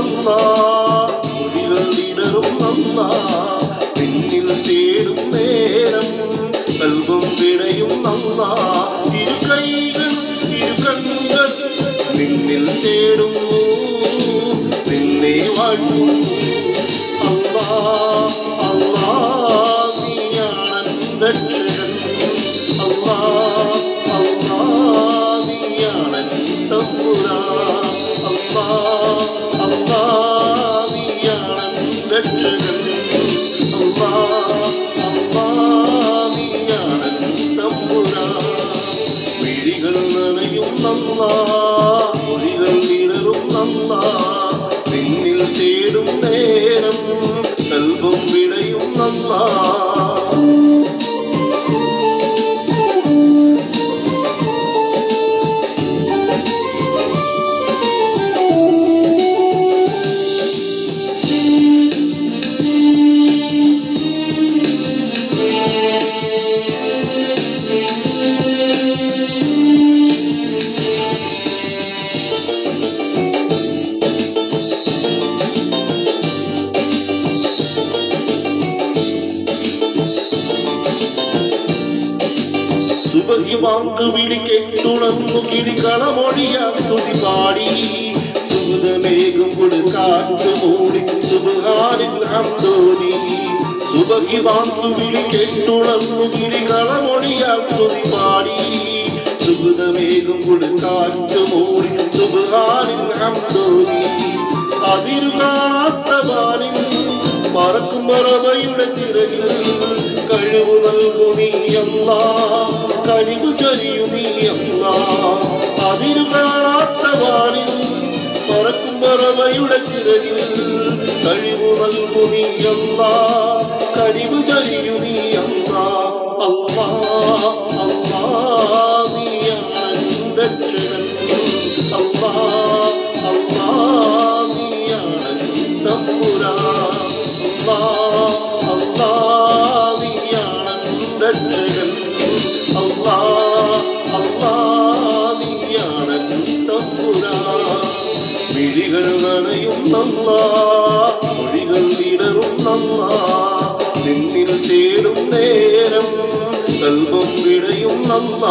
നന്ന മൊഴികൾ ഇടറും നന്ന നിന്നിൽ തേടും നേരം കൽവും വിടയും നന്ന ഇരു കൈകൾ ഇരു കണ്ണുകൾ നിന്നിൽ തേടും നിന്നെ വാഴ്ത്തുന്നു നീയാണ് സുബഹിവാങ്ക് വിളിക്കെട്ടുണർന്നു കിടികളമൊഴിയാൻ തുതി പാടി സുഹൃതമേഘം കൊടുക്കാറ്റ് മൂടി സുബഹാനിൽ ഹംദോനി സുബഹിവാങ്ക് വിളിക്കെട്ടുണർന്നു കിടികളമൊഴിയാൻ തുതി പാടി സുഹൃതമേഘം കൊടുക്കാറ്റ് മൂടി സുബഹാനിൽ ഹംദോനി അതിരു കാണാത്ത പാലിൽ പറക്കും പറവയുടെ ചിറകിൽ வானில் பறக்கும் பறவையுடக்கிறதில் கழிவு வல்கும் அம்மா கழிவு தரியுமி அம்மா அம்மா அம்மா நீ அன்பற்ற വിഴികൾ നനയും നന്ന മൊഴികൾ വിടറും നന്ന. നിന്നിൽ ചേരും നേരം കൽവം വിടയും നന്ന.